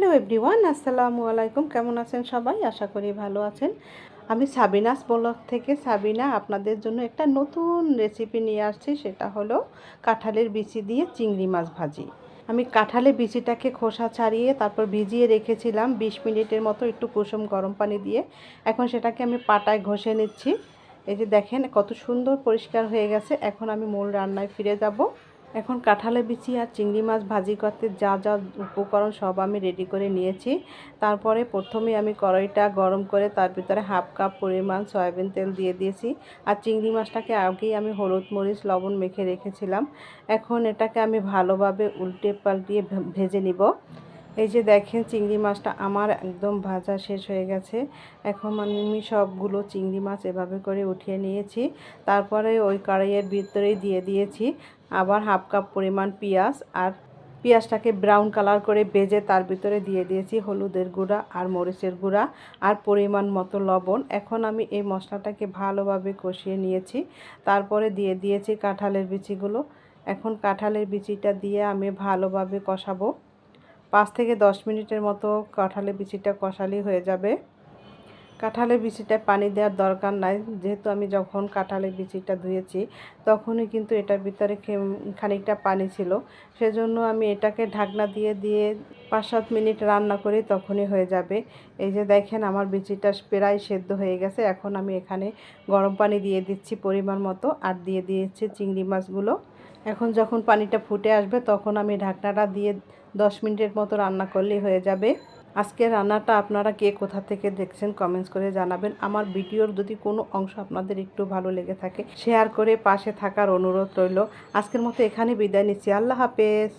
Hello everyone, আসসালামু আলাইকুম। কেমন আছেন সবাই? আশা করি ভালো আছেন। আমি সাবিনাস ব্লগ থেকে সাবিনা আপনাদের জন্য একটা নতুন রেসিপি নিয়ে আসছি। সেটা হলো কাঁঠালের বিচি দিয়ে চিংড়ি মাছ ভাজি। আমি কাঁঠালের বিচিটাকে খোসা ছাড়িয়ে তারপর ভিজিয়ে রেখেছিলাম বিশ মিনিটের মতো একটু কুসুম গরম পানি দিয়ে। এখন সেটাকে আমি পাটায় ঘষে নিচ্ছি। এই যে দেখেন কত সুন্দর পরিষ্কার হয়ে গেছে। এখন আমি মূল রান্নায় ফিরে যাব। এখন কাঁঠালে বিচি আর চিংড়ি মাছ ভাজি করতে যা যা উপকরণ সব আমি রেডি করে নিয়েছি। তারপরে প্রথমে আমি কড়াইটা গরম করে তার ভিতরে হাফ কাপ পরিমাণ সয়াবিন তেল দিয়ে দিয়েছি। আর চিংড়ি মাছটাকে আগেই আমি হলুদ মরিচ, লবণ মেখে রেখেছিলাম। এখন এটাকে আমি ভালোভাবে উল্টে পাল্টিয়ে ভেজে নিব। এই যে দেখেন চিংড়ি মাছটা আমার একদম ভাজা শেষ হয়ে গেছে। এখন আমি সবগুলো চিংড়ি মাছ এভাবে করে উঠিয়ে নিয়েছি। তারপরে ওই কড়াইয়ের ভিতরেই দিয়ে দিয়েছি আবার হাফ কাপ পরিমাণ পেঁয়াজ আর পেঁয়াজটাকে ব্রাউন কালার করে ভেজে তার ভিতরে দিয়ে দিয়েছি হলুদের গুঁড়া আর মরিচের গুঁড়া আর পরিমাণ মতো লবণ। এখন আমি এই মশলাটাকে ভালোভাবে কষিয়ে নিয়েছি। তারপরে দিয়ে দিয়েছি কাঁঠালের বিচিগুলো। এখন কাঁঠালের বিচিটা দিয়ে আমি ভালোভাবে কষাবো। পাঁচ থেকে দশ মিনিটের মতো কাঁঠালের বিচিটা কষালি হয়ে যাবে। কাঁঠালের বিচিটায় পানি দেওয়ার দরকার নাই। যেহেতু আমি যখন কাঁঠালের বিচিটা ধুয়েছি, তখনই কিন্তু এটার ভিতরে খানিকটা পানি ছিল। সেজন্য আমি এটাকে ঢাকনা দিয়ে দিয়ে পাঁচ সাত মিনিট রান্না করি, তখনই হয়ে যাবে। এই যে দেখেন আমার বিচিটা প্রায় সেদ্ধ হয়ে গেছে। এখন আমি এখানে গরম পানি দিয়ে দিচ্ছি পরিমাণ মতো। আর দিয়ে দিয়েছি চিংড়ি মাছগুলো। এখন যখন পানিটা ফুটে আসবে, তখন আমি ঢাকনাটা দিয়ে দশ মিনিটের মতো রান্না করলেই হয়ে যাবে। আজকে রান্নাটা আপনারা কে কোথা থেকে দেখছেন কমেন্টস করে জানাবেন। আমার ভিডিওর যদি কোনো অংশ আপনাদের একটু ভালো লেগে থাকে, শেয়ার করে পাশে থাকার অনুরোধ রইল। আজকের মতো এখানে বিদায় নিচ্ছি। আল্লাহ হাফেজ।